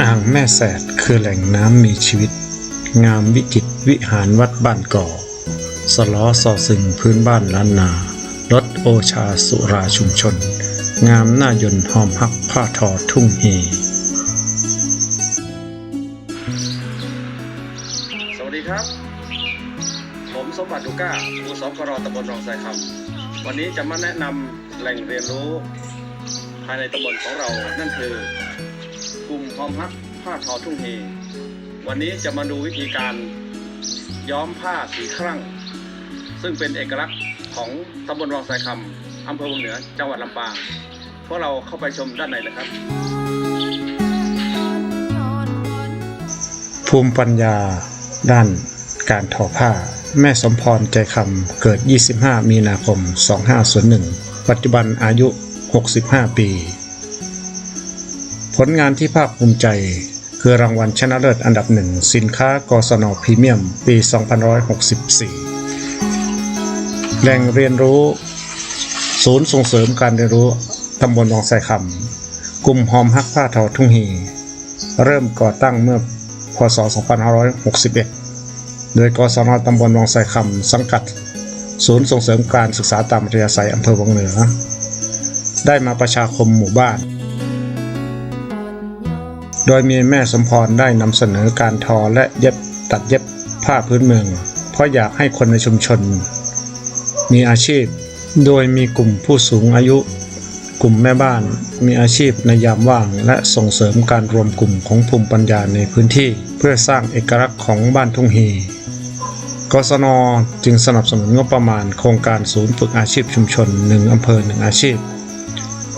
อ่างแม่แสดคือแหล่งน้ำมีชีวิต งามวิจิตวิหารวัดบ้านก่อ สล้อสอสึงพื้นบ้านล้านนา รถโอชาสุราชุมชน งามหน้ายนหอมฮักผ้าทอทุ่งเฮ สวัสดีครับ ผมสมบัติดูก้าครูสกรตำบลรองไทรคำวันนี้จะมาแนะนำแหล่งเรียนรู้ ภายในตำบลของเรา นั่นคือ กลุ่มพร้อมฮักผ้าทอทุ่งเฮวันนี้จะมาดูวิธีการย้อมผ้าสีครั่ง ซึ่งเป็นเอกลักษณ์ของตำบลรองไทรคำอำเภอวังเหนือจังหวัดลำปางพวกเราเข้าไปชมด้านในเลยครับ ภูมิปัญญา ด้านการทอผ้า แม่สมพรใจคำเกิด 25 มีนาคม 2501 ปัจจุบันอายุ 65 ปี ผลงานที่ภาคภูมิใจ คือรางวัลชนะเลิศอันดับหนึ่ง สินค้ากศนพรีเมียม ปี 2564 แหล่งเรียนรู้ ศูนย์ส่งเสริมการเรียนรู้ตำบลวังไสคำกลุ่มหอมฮักผ้าทอทุ่งฮี เริ่มก่อตั้งเมื่อพศ 2561 โดยกศนตำบลวังไสคำสังกัด ศูนย์ส่งเสริมการศึกษาตามอัธยาศัยอำเภอวังเหนือ ได้มาประชาคมหมู่บ้าน โดยมีแม่สมพรได้นำเสนอการทอและเย็บตัดเย็บผ้าพื้นเมือง เพราะอยากให้คนในชุมชน มีอาชีพ โดยมีกลุ่มผู้สูงอายุ กลุ่มแม่บ้าน มีอาชีพในยามว่าง และส่งเสริมการรวมกลุ่มของภูมิปัญญาในพื้นที่ เพื่อสร้างเอกลักษณ์ของบ้านทุ่งฮีกศนจึงสนับสนุนงบประมาณโครงการศูนย์ฝึกอาชีพชุมชนหนึ่งอำเภอหนึ่งอาชีพ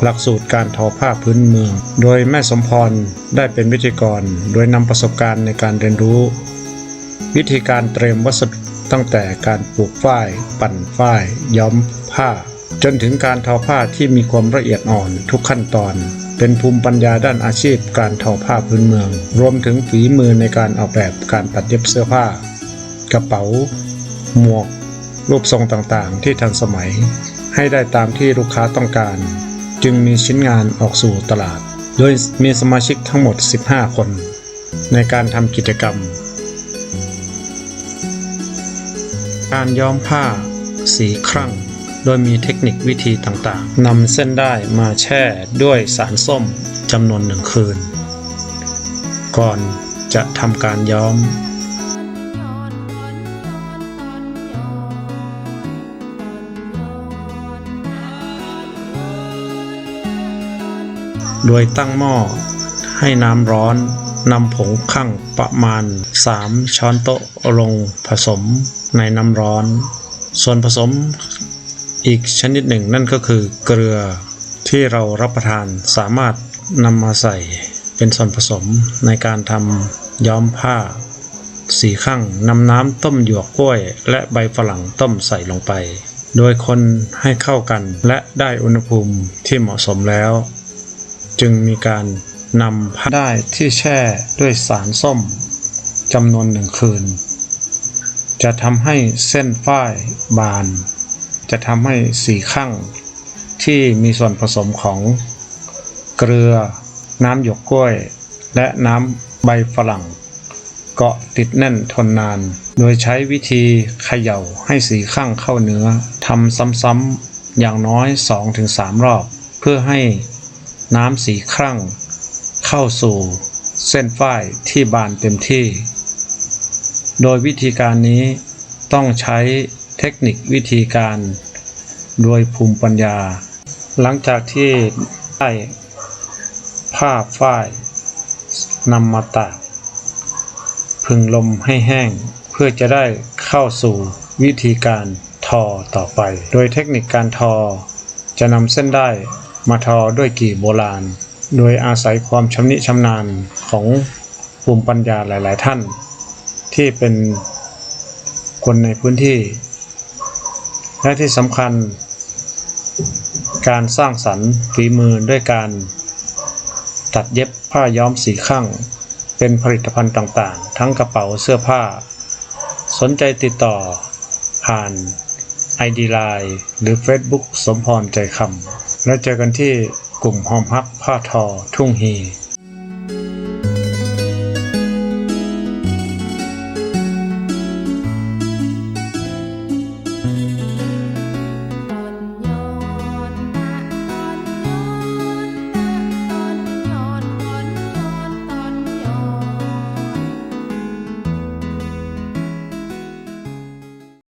หลักสูตรการทอผ้าพื้นเมือง โดยแม่สมพรได้เป็นวิทยกร โดยนำประสบการณ์ในการเรียนรู้ วิธีการเตรียมวัสดุตั้งแต่การปลูกฝ้าย ปั่นฝ้าย ย้อมผ้า จนถึงการทอผ้าที่มีความละเอียดอ่อนทุกขั้นตอน เป็นภูมิปัญญาด้านอาชีพการทอผ้าพื้นเมือง รวมถึงฝีมือในการออกแบบการตัดเย็บเสื้อผ้า กระเป๋า หมวก รูปทรงต่างๆ ที่ทันสมัย ให้ได้ตามที่ลูกค้าต้องการ จึงมีชิ้นงานออกสู่ตลาด โดยมีสมาชิกทั้งหมด 15 คน ในการทำกิจกรรม การย้อมผ้า สีครั่ง โดยมีเทคนิควิธีต่างๆนำเส้นได้มาแช่ด้วยสารส้มจำนวนหนึ่งคืน ก่อนจะทำการย้อม โดยตั้งหม้อให้น้ำร้อนนำผงข้างประมาณ 3 ช้อนโต๊ะลงผสมในน้ำร้อน ส่วนผสมอีกชนิดหนึ่งนั่นก็คือเกลือที่เรารับประทานสามารถนำมาใส่เป็นส่วนผสมในการทำย้อมผ้า สีข้างนำน้ำต้มหยวกกล้วย และใบฝรั่งต้มใส่ลงไป โดยคนให้เข้ากันและได้อุณหภูมิที่เหมาะสมแล้ว จึงมีการนำผ้าได้ที่แช่ด้วยสารส้มจำนวนหนึ่งคืน จะทำให้เส้นฝ้ายบาน จะทำให้สีข้างที่มีส่วนผสมของเกลือ น้ำหยกกล้วย และน้ำใบฝรั่ง เกาะติดแน่นทนนาน โดยใช้วิธีเขย่าให้สีข้างเข้าเนื้อทำซ้ำๆอย่างน้อย 2-3 รอบ เพื่อให้ น้ำสีครั่ง เข้าสู่เส้นฝ้ายที่บานเต็มที่ โดยวิธีการนี้ต้องใช้เทคนิควิธีการโดยภูมิปัญญา หลังจากที่ได้ผ้าฝ้ายนำมาตากพึงลมให้แห้ง เพื่อจะได้เข้าสู่วิธีการทอต่อไป โดยเทคนิคการทอจะนำเส้นได้ มาทอด้วยกี่โบราณ โดยอาศัยความชำนิชำนาญของภูมิปัญญาหลาย ๆ ท่าน ที่เป็นคนในพื้นที่ และที่สำคัญ การสร้างสรรค์ฝีมือด้วยการตัดเย็บผ้าย้อมสีข้างเป็นผลิตภัณฑ์ต่าง ๆ ทั้งกระเป๋าเสื้อผ้า สนใจติดต่อผ่าน ID Line หรือ Facebook สมพรใจคำ แล้วเจอกันที่กลุ่มหอมฮักผ้าทอทุ่งฮี